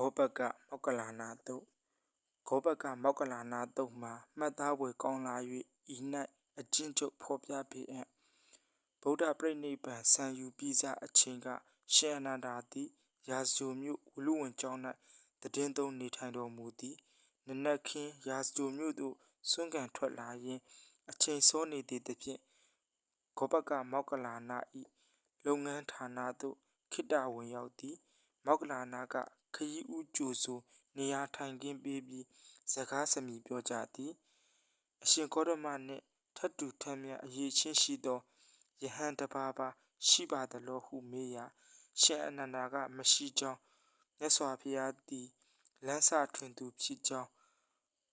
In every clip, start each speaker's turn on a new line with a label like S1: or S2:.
S1: ခောပကမောက္ကလနာတုတ်ခောပကမောက္ကလနာတုတ်မှာမှတ်သားဖွယ်ကောင်းလာ၍ဤ၌အကျဉ်းချုပ်ဖော်ပြပေအံ့ဗုဒ္ဓပြိဋိဘံဆံယူပြီးစအချိန်ကရှင်အနန္ဒာသည်ရာဇဂိုမြို့ဝလူဝင်ကျောင်း၌တည်င်းသုံးနေထိုင်တော်မူသည်နနက်ခင်းရာဇဂိုမြို့သို့စွန့်ကန်ထွက်လာရင်းအချိန်စောနေသည့်တဖြင့်ခောပကမောက္ကလာနာ၏လုပ်ငန်းဌာနသို့ခိတ္တဝင်ရောက်သည် မောက္ကလာနာက ခရီးဦးကြိုဆို နေရာထိုင်ခင်းပေးပြီး စကားစမြည်ပြောကြသည် အရှင်ကောရမနှင့်ထတ်တူထမ်းမြအရေးချင်းရှိသော ယဟန်တပါးပါ ရှိပါသလိုဟုမေးရာ ရှင်အနန္ဒာက မရှိကြောင်း မြတ်စွာဘုရားသည် လမ်းစာထွင်သူဖြစ်ကြောင်း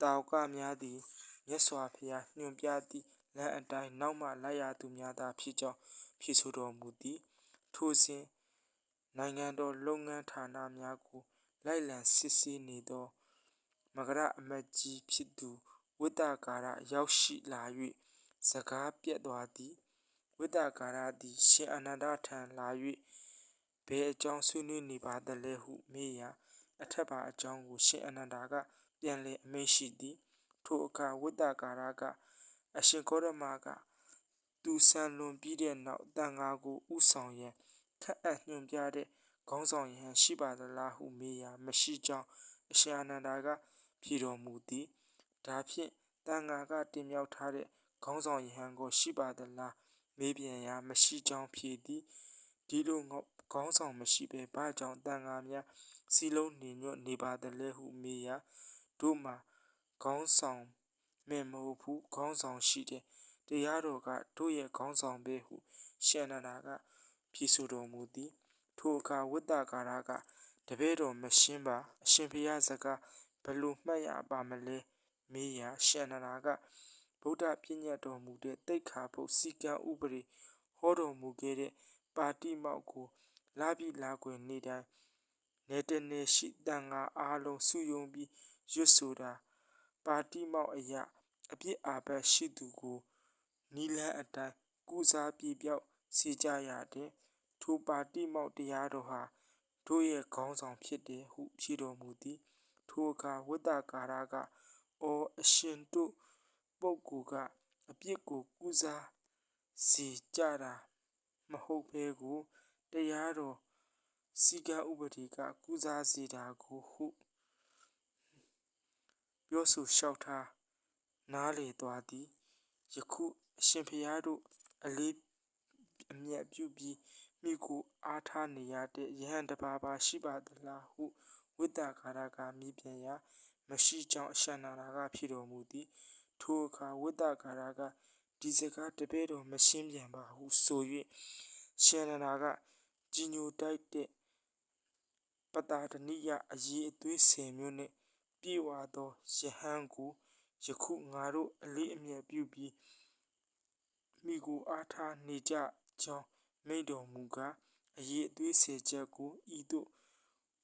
S1: တာဝကများသည် မြတ်စွာဘုရားညွှန်ပြသည့်လမ်းအတိုင်း နောက်မှလိုက်ရသူများသာဖြစ်ကြောင်း ဖြေဆိုတော်မူသည် ထိုစဉ် နိုင်ငံတော်လုပ်ငန်းဌာနများကို လိုက်လံစစ်ဆေးနေသောမကရအမတ်ကြီးဖြစ်သူ ဝိတ္တကာရ ရောက်ရှိလာ၍စကားပြတ်သွားသည် ဝိတ္တကာရသည် ရှင်အနန္ဒထံလာ၍ဘယ်အကြောင်းဆွေးနွေးနေပါသလဲဟု မေးရာ အထက်ပါအကြောင်းကို ရှင်အနန္ဒာက ပြန်လည်အမိန့်ရှိသည် ထိုအခါ ဝိတ္တကာရက အရှင်ကောရမက သူဆန်လွန်ပြီးတဲ့နောက်တန်ဃာကိုဥဆောင်ရန် ခက်အပ်ညွှန်ပြတဲ့ခေါင်းဆောင်ရန်ရှိပါသလားဟုမေးရာမရှိကြောင်းအရှင်အနန္ဒာကဖြေတော်မူသည်ဒါဖြင့်တန်ဃာကတင်မြောက်ထားတဲ့ခေါင်းဆောင်ယဟန်ကိုရှိပါသလားမေးပြန်ရာမရှိကြောင်းဖြေသည်ဒီလိုခေါင်းဆောင်မရှိဘဲဘာကြောင့်တန်ဃာများစီလုံးနေညွတ်နေပါသလဲဟုမေးရာတို့မှာခေါင်းဆောင်မင်းမဟုတ်ဘူးခေါင်းဆောင်ရှိတယ်တရားတော်ကတို့ရဲ့ခေါင်းဆောင်ပဲဟုရှင်နန္ဒာက ဖြေဆိုတော်မူသည်ထိုအခါဝိတ္တကာရကတပည့်တော်မရှင်းပါအရှင်ဘုရားစကားဘလို့မှတ်ရပါမလဲမေးရာရှင်နန္ဒာကဗုဒ္ဓပြည့်ညတ်တော်မူတဲ့တိတ်ခါဘုတ်စီကံဥပဒေဟောတော်မူခဲ့တဲ့ပါတိမောက်ကိုလာပြီးလာခွင်နေတိုင်းနေတနေရှိတန်ငါအားလုံးစုယုံပြီးရွတ်ဆိုတာပါတိမောက်အရာအပြစ်အာဘတ်ရှိသူကိုနီလန်းအတိုင်းကုစားပြေပြောက်စေကြရတဲ့ ထိုပါတိမောက်တရားတော်ဟာတို့ရဲ့ခေါင်းဆောင်ဖြစ်တယ်ဟုဖြေတော်မူသည်ထိုအခါဝိတ္တကာရကအော်အရှင်တို့ပုဂ္ဂိုလ်ကအပြစ်ကိုကုစားစီကြတာမဟုတ်ဘဲကိုတရားတော်စီကံဥပဒေကကုစားစေတာကိုဟုပြောဆိုလျှောက်ထားနားလေသွားသည်ယခုအရှင်ဖျားတို့အလေးအမြတ်ပြုပြီး မိကိုအားထားနေရတဲ့ယဟန်တပါးပါရှိပါသလားဟုဝိတ္တခါရကမိပြန်ရာမရှိကြောင်းအရှန္နာကဖြစ်တော်မူသည်ထိုအခါဝိတ္တခါရကဒီစကားတပည့်တော်မရှင်းပြန်ပါဟုဆို၍ရှင်နန္ဒာကကြီးညိုတိုက်တဲ့ပတာဒနိယအရေးအသွေးဆယ်မျိုးနဲ့ပြေဝသောယဟန်ကိုယခုငါတို့အလေးအမြတ်ပြုပြီးမိကိုအားထားနေကြကြောင်း မိန့်တော်မူကားအရေးအသွေးဆယ်ချက်ကိုဤသို့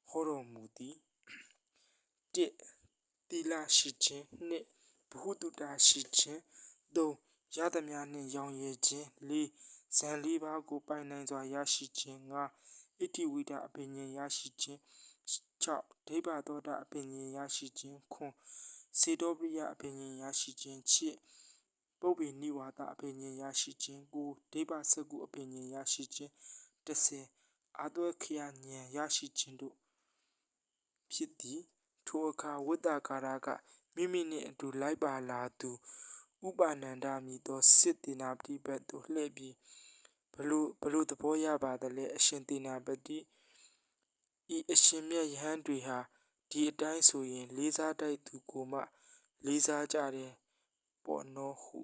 S1: ဟောတော်မူသည်၁သီလရှိခြင်း၂ဘုဟုတုတရှိခြင်း၃ရသမျှနှင့်ရောင်ရည်ခြင်း၄ဇန်၄ပါးကိုပိုင်နိုင်စွာရရှိခြင်း၅ဣတိဝိဒအပင်ဉ္ရရှိခြင်း6ဒိဗ္ဗသောတာအပင်ဉ္ရရှိခြင်း9စေတောပရိယအပင်ဉ္ရရှိခြင်း7 ပုပ္ပိနိဝါဒအပင်ဉ္ရရှိခြင်း9ဒိဗ္ဗစကုအပင်ဉ္ရရှိခြင်း10အာသွဲခရဉ္ရရှိခြင်းတို့ဖြစ်သည်ထိုအခါဝိတ္တကာရကမိမိနှင့်အတူလိုက်ပါလာသူဥပနန္ဒမည်သောစစ်တေနာပတိဘက်သို့လှည့်ပြီးဘလို့ဘလို့သဘောရပါသလဲအရှင်တေနာပတိဤအရှင်မြတ်ယဟန်တွေဟာဒီအတိုင်းဆိုရင် လေးစားတိုက်သူကိုမှ လေးစားကြတယ်ပေါ့နော်ဟု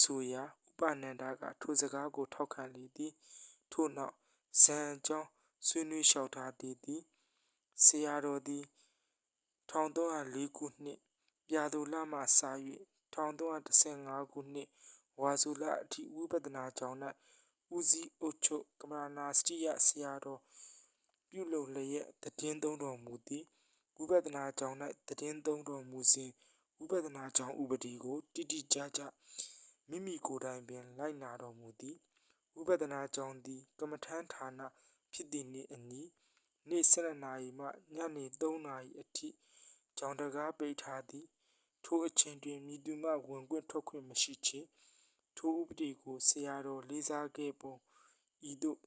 S1: ဆိုရာဥပနန္ဒကထိုစကားကိုထောက်ခံလေသည်ထို့နောက်ဇံအကြောင်းဆွေးနွေးလျှောက်ထားသည်သည်ဆရာတော်သည်1304ခုနှစ်ပြာသူလမှစ၍1315ခုနှစ်ဝါစုလအထိဝိပဿနာကျောင်း၌ဦးစီးအုပ်ချုပ်ကမရဏစတိယဆရာတော်ပြုလုပ်လျက်တည်င်းသုံးတော်မူသည်ဝိပဿနာကျောင်း၌တည်င်းသုံးတော်မူစဉ်ဝိပဿနာကျောင်းဥပဒေကိုတိတိကျကျ မိမိကိုယ်တိုင်ပင် လိုက်နာတော်မူသည်ဝိပဿနာကျောင်းသည် ကမ္မထမ်းဌာနဖြစ်သည်နှင့်အညီနေ့12နာရီမှညနေ3နာရီအထိကြောင်တကားပိတ်ထားသည် ထိုအချိန်တွင်မည်သူမှဝင်ခွင့်ထွက်ခွင့်မရှိချေထိုဥပဒေကိုဆရာတော်လေးစားခဲ့ပုံဤသို့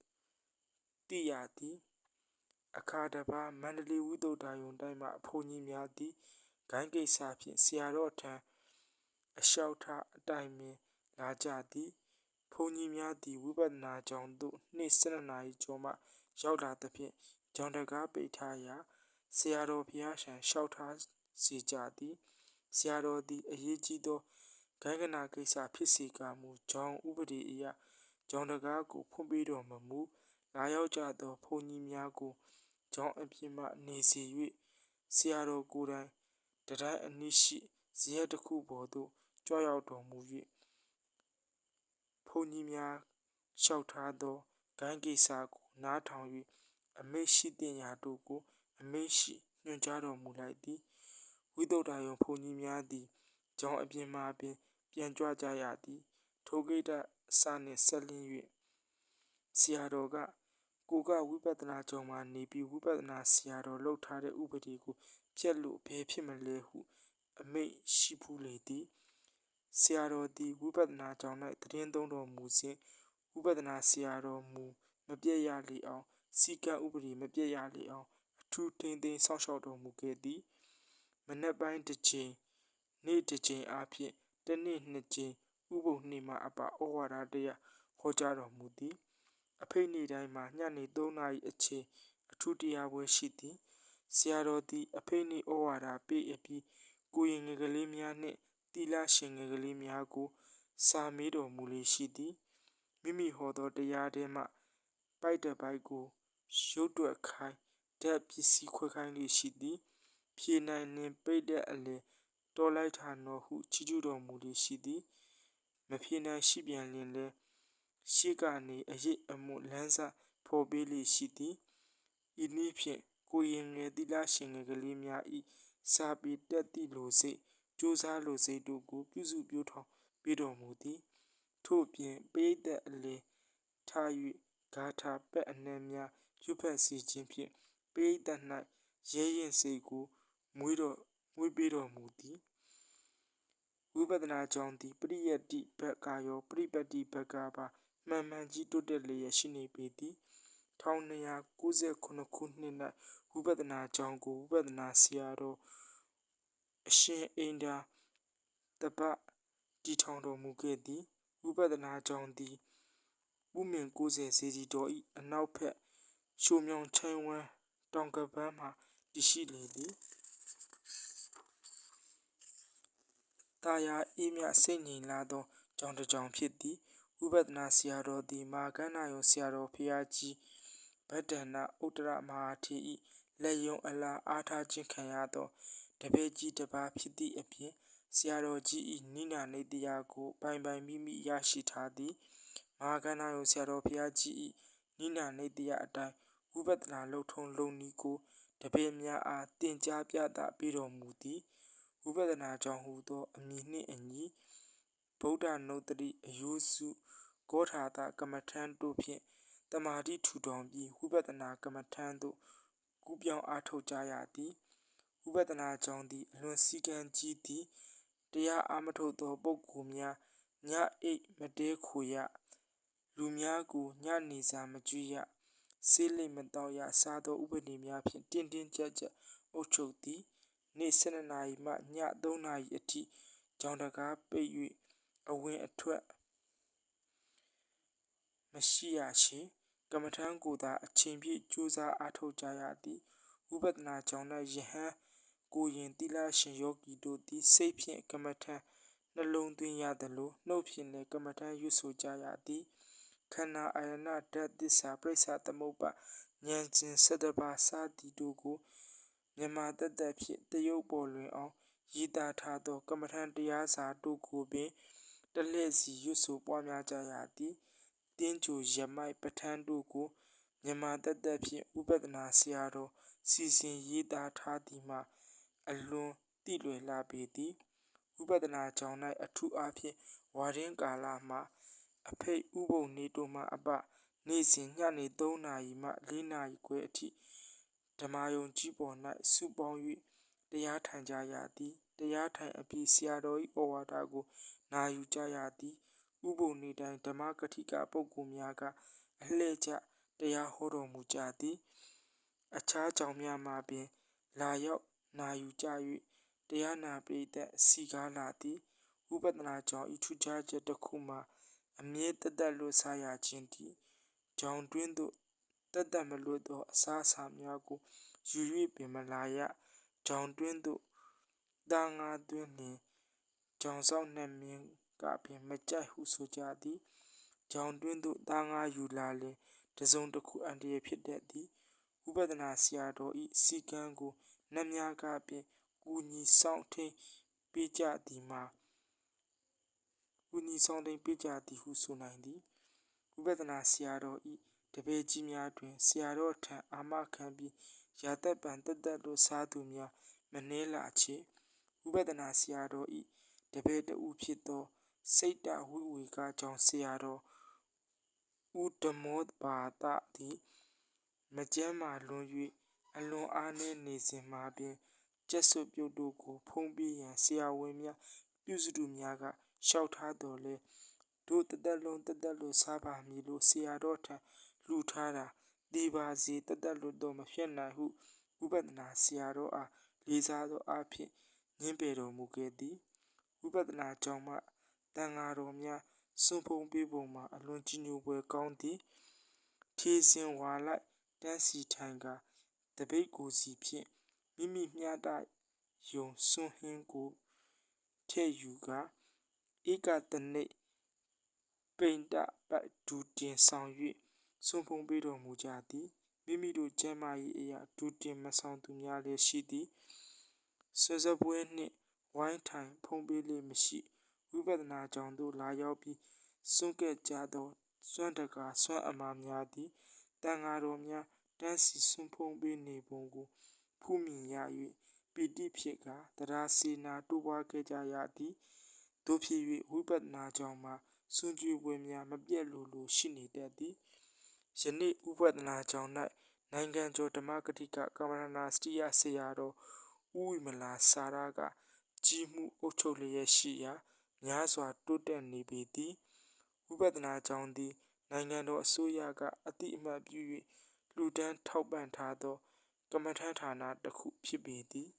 S1: သိရသည်အခါတစ်ပါးမန္တလေးဝိသုဒ္ဓယုံတိုင်းမှအဖိုးကြီးများသည်ဂိုင်းကိစ္စဖြင့်ဆရာတော်ထံအလျှောက်ထားအတိုင်ပင် လာကြသည်ဘုန်းကြီးများသည်ဝိပဿနာကျောင်းသို့နေ့12နာရီကျော်မှ ရောက်လာသဖြင့်ကျောင်းတကားပိတ်ထားရာဆရာတော်ဘုရားရှံလျှောက်ထားစေကြသည်ဆရာတော်သည်အရေးကြီးသောဂိုင်းကနာကိစ္စဖြစ်စေကမူကျောင်းဥပဒေအရကျောင်းတကားကိုဖွင့်ပေးတော်မမူလာရောက်ကြသောဘုန်းကြီးများကိုကျောင်းအပြင်မှနေစေ၍ဆရာတော်ကိုယ်တိုင်တတိုင်းအနည်းရှိဇရက်တစ်ခုပေါ်သို့ကြွရောက်တော်မူ၍ ဘုန်းကြီးများလျှောက်ထားသောဂိုင်းကိစ္စကိုနားထောင်၍အမိတ်ရှိသည့်ရာတို့ကို အမိတ်ရှိညွှန်ကြားတော်မူလိုက်သည်ဝိသုဒ္ဓယုံဘုန်းကြီးများသည်ကျောင်းအပြင်မှပင် ပြန်ကြွကြရသည်ထိုကိတ္တအစနှင့်ဆက်လင်း၍ဆရာတော်ကကိုကဝိပဿနာကျောင်းမှာနေပြီးဝိပဿနာဆရာတော်လှုပ်ထားတဲ့ဥပဒေကိုပြက်လို့ဘယ်ဖြစ်မလဲဟု အမိတ်ရှိဖူးလေသည် ဆရာတော်သည်ဝိပဿနာကျောင်း၌တည်င်းသုံးတော်မူစဉ်ဝိပဿနာဆရာတော်မူမပြည့်ရလေအောင်စီကံဥပဒေမပြည့်ရလေအောင်အထူးထိမ့်သိမ်းစောင့်ရှောက်တော်မူခဲ့သည်မနက်ပိုင်းတစ်ချိန်နေ့တစ်ချိန်အားဖြင့်တစ်နေ့နှစ်ချိန်ဥပုံနှင့်မှအပဩဝါဒတရားဟောကြားတော်မူသည်အဖိတ်နေ့တိုင်းမှာညနေ3နာရီအချိန်အထူးတရားပွဲရှိသည်ဆရာတော်သည်အဖိတ်နေ့ဩဝါဒပေးအပြီးကိုရင်ငယ်ကလေးများနှင့် တီလာရှင်ငယ်ကလေးများကို စာမေးတော်မူလေရှိသည်မိမိဟောသောတရားထဲမှပိုက်တပိုက်ကိုရုတ်တွက်ခိုင်းဓာတ်ပစ္စည်းခွဲခိုင်းလေရှိသည်ဖြေနိုင်လင်ပိတ်တဲ့အလယ်တော်လိုက်ထာနော်ဟုချီးကျူးတော်မူလေရှိသည်မဖြေနိုင်ရှိပြန်လင်လဲရှေ့ကနေအရေးအမှုလမ်းစာဖော်ပေးလေရှိသည်ဤနည်းဖြင့်ကိုရင်ငယ်တိလရှင်ငယ်ကလေးများဤစာပေတက်သည့်လိုစိတ် ကြိုးစားလိုစိတ်တို့ကိုပြုစုပြောထောင်ပေးတော်မူသည် ထို့ပြင်ပိဋကအလယ်ထား၍ဂါထာပက်အနှံများရွတ်ဖက်စီခြင်းဖြင့်ပိဋက၌ရဲရင်စိတ်ကိုမွေးတော်မွေးပေးတော်မူသည်ဝိပဿနာကြောင့်သည်ပရိယတ္တိဘက်ကရောပရိပတ်တိဘက်ကပါမှန်မှန်ကြီးတိုးတက်လျက်ရှိနေပေသည်1298ခုနှစ်၌ဝိပဿနာကြောင့်ကိုဝိပဿနာဆရာတော် အရှင်အိန္ဒာတပတည်ထောင်တော်မူခဲ့သည်ဝိပဿနာကြောင့်သည်ဥမြင့်90စေစီတော်၏အနောက်ဘက်ရှိုမြောင်ချိုင်းဝမ်းတောင်ကပန်းမှာတည်ရှိလေသည်တာယာအေးမြစိတ်ငြိမ်လာသောကြောင်တစ်ကြောင်ဖြစ်သည်ဝိပဿနာဆရာတော်သည်မာကန္နာယုံဆရာတော်ဖျားကြီးဗဒ္ဒနာဥတ္တရမဟာထေဤလက်ယုံအလားအားထားခြင်းခံရသော တပည့်ကြီးတစ်ပါးဖြစ်သည့်အပြင်ဆရာတော်ကြီး၏နိနာနေတရားကို ပိုင်ပိုင်မိမိရရှိထားသည်မဟာကန္နာယုံဆရာတော်ဘုရားကြီး၏နိနာနေတရားအတိုင်းဝိပဿနာလှုပ်ထုံးလုံနည်းကိုတပည့်များအားတင်ကြားပြသပေးတော်မူသည်ဝိပဿနာကြောင့်ဟူသောအမည်နှင့်အညီဗုဒ္ဓနုတ္တိအယုစုဂောထာတကမ္မထံတို့ဖြင့်တမာတိထူထောင်ပြီးဝိပဿနာကမ္မထံသို့ကူးပြောင်းအားထုတ်ကြရသည် ဝိပဿနာကြောင့်သည်အလွန်စည်းကမ်းကြီးသည်တရားအားမထုတ်သောပုဂ္ဂိုလ်များညအိတ်မတဲခိုရလူများကိုညနေစာမကြွရဆေးလိမ်မတော့ရစားသောဥပဒေများဖြင့်တင်းတင်းကြပ်ကြပ်အုပ်ချုပ်သည်နေ့12နာရီမှည3နာရီအထိကြောင်တကားပိတ်၍အဝင်အထွက်မရှိရရှိကမ္မထံကိုသာအချိန်ပြည့်ကြိုးစားအားထုတ်ကြရသည်ဝိပဿနာကြောင့်၌ယဟန် ကိုရင်တိလရှင်ယောဂီတို့သည်စိတ်ဖြင့်ကမ္မထံနှလုံးသွင်းရသလိုနှုတ်ဖြင့်လည်းကမ္မထံရွတ်ဆိုကြရသည်ခန္ဓာအာယနာဓာတ်သစ္စာပြိဿသမုပ္ပါဉာဏ်စဉ်၁၁ပါးစသည်တို့ကိုမြန်မာတသက်ဖြင့်တရုပ်ပေါ်လွင်အောင်ရည်သားထားသောကမ္မထံတရားစာတို့ကိုပင်တလှည့်စီရွတ်ဆိုပွားများကြရသည်တင်းကြိုရမိုက်ပဋ္ဌာန်းတို့ကိုမြန်မာတသက်ဖြင့်ဥပဒနာဆရာတော်စီစဉ်ရေးသားထားသည်မှာ အလွန်တိလွယ်လာပေသည်ဥပဒနာကြောင့်၌အထူးအားဖြင့်ဝါရင်းကာလမှာအဖိတ်ဥပုံနေတို့မှအပနေ့စဉ်ညနေ3နာရီမှ4နာရီခွဲအထိဓမ္မယုံကြီးပေါ်၌စုပေါင်း၍တရားထိုင်ကြရသည်တရားထိုင်အပြီးဆရာတော်၏ဩဝါဒကိုနာယူကြရသည်ဥပုံနေတိုင်းဓမ္မကတိကပုဂ္ဂိုလ်များကအလှည့်ကျတရားဟောတော်မူကြသည် အခြားကြောင့်များမှာပင် လာရောက် နာယူကြ၍တရားနာပရိသတ်စီကားလာသည်ဥပဒနာကြောင့်ဤထူးခြားချက်တစ်ခုမှာအမြဲတသက်လွတ်စားရခြင်းတည်ကြောင်တွင်းသို့တသက်မလွတ်သောအစားအစာများကိုယူ၍ပင်မလာရကြောင်တွင်းသို့တာငါသွင်းလျင်ကြောင်ဆောင်နှံမြင်ကပင်မကြိုက်ဟုဆိုကြသည်ကြောင်တွင်းသို့တာငါယူလာလျင်တစုံတစ်ခုအန္တရာယ်ဖြစ်တတ်သည်ဥပဒနာဆရာတော်ဤစီကံကို နတ်များကပင်ကူညီဆောင်ထိန်ပေးကြသည်မှာကူညီဆောင်ထိန်ပေးကြသည်ဟုဆိုနိုင်သည်ဥပဒနာဆရာတော်ဤတပည့်ကြီးများတွင်ဆရာတော်ထံအာမခံပြီးရာသက်ပံတက်တက်လို့စားသူများမနှဲလာချေဥပဒနာဆရာတော်ဤတပည့်တဦးဖြစ်သော စိတ်တဝိဝေကကြောင့်ဆရာတော်ဥဒမောပါတသည်မကျမ်းမာလွန်၍ အလွန်အားနည်းနေစဉ်မှာပင်ကျက်စွပ်ပြုတ်တို့ကို ဖုံးပေးရန်ဆရာဝန်များပြုစုသူများကလျှောက်ထားတော်လဲတို့တသက်လုံးတသက်လို့စားပါမည်လို့ဆရာတော်ထံလှူထားတာဒီပါစီတသက်လို့တော့မဖြစ်နိုင်ဟုဥပဒနာဆရာတော်အားလေးစားသောအဖြစ်ညင်းပယ်တော်မူခဲ့သည်ဥပဒနာကြောင့်မှတန်ဃာတော်များစွန့်ဖုံးပေးပုံမှာအလွန်ကြီးညိုပွဲကောင်းသည်ထီစင်ဝါလိုက်တန်းစီထိုင်က တပိတ်ကိုစီဖြင့်မိမိမျှတယုံစွန့်ဟင်းကိုထည့်ယူကဧကတနိပိန္ဒပတ်ဒူတင်ဆောင်၍စွန့်ဖုံးပေးတော်မူကြသည်မိမိတို့ကျမ်းမာရေးအရာဒူတင်မဆောင်သူများလည်းရှိသည်ဆွေစပွဲနှင့်ဝိုင်းထိုင်ဖုံးပေးလေမရှိဝိပဿနာကြောင့်တို့လာရောက်ပြီးစွန့်ကဲ့ကြသောစွန့်တကာစွန့်အမာများသည်တန်ဃာတော်များ တန်းစီစွန့်ဖုံးပေးနေပုံကိုဖူးမြင်ရ၍ပီတိဖြစ်ကတရားစေနာတိုးပွားခဲ့ကြရသည်တို့ဖြစ်၍ဝိပဿနာကြောင့်မှစွန့်ကြွေးပွဲများမပြတ်လိုလိုရှိနေတတ်သည်ယနေ့ဥပဒနာကြောင့်၌နိုင်ငံကျော်ဓမ္မကတိကကမ္မနာစတိယဆရာတော်ဥဝိမလာစာရကကြီးမှုအုပ်ချုပ်လျက်ရှိရာများစွာတိုးတက်နေပေသည်ဥပဒနာကြောင့်သည်နိုင်ငံတော်အစိုးရကအတိအမှတ်ပြု၍ လူဒန်းထောက်ပံ့ထားသော ကမ္မထဌာနတစ်ခုဖြစ်ပေသည်